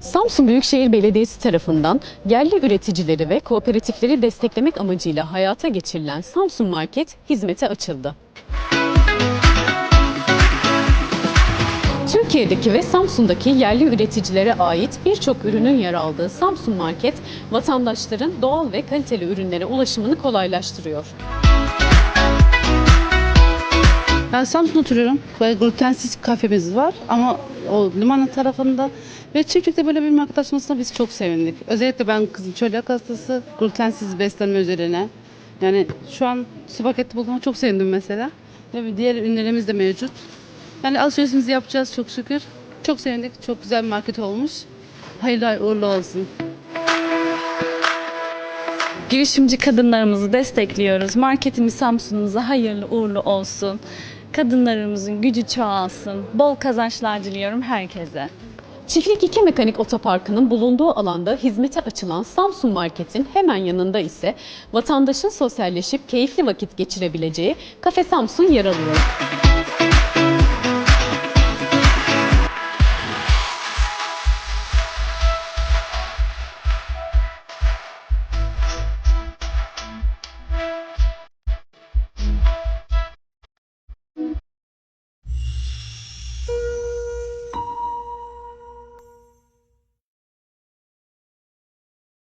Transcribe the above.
Samsun Büyükşehir Belediyesi tarafından yerli üreticileri ve kooperatifleri desteklemek amacıyla hayata geçirilen Samsun Market hizmete açıldı. Türkiye'deki ve Samsun'daki yerli üreticilere ait birçok ürünün yer aldığı Samsun Market, vatandaşların doğal ve kaliteli ürünlere ulaşımını kolaylaştırıyor. Ben Samsun'da oturuyorum. Böyle glutensiz kafemiz var ama o limanın tarafında ve çiftlikte böyle bir açmasına biz çok sevindik. Özellikle ben kızım çölyak hastası glutensiz beslenme üzerine. Yani şu an spagetti bulduğuma çok sevindim mesela. Ve diğer ürünlerimiz de mevcut. Yani alışverişimizi yapacağız çok şükür. Çok sevindik. Çok güzel bir market olmuş. Hayırlı uğurlu olsun. Girişimci kadınlarımızı destekliyoruz. Marketimiz Samsun'umuza hayırlı uğurlu olsun. Kadınlarımızın gücü çoğalsın. Bol kazançlar diliyorum herkese. Çiftlik 2 Mekanik Otoparkı'nın bulunduğu alanda hizmete açılan Samsun Market'in hemen yanında ise vatandaşın sosyalleşip keyifli vakit geçirebileceği Kafe Samsun yer alıyor.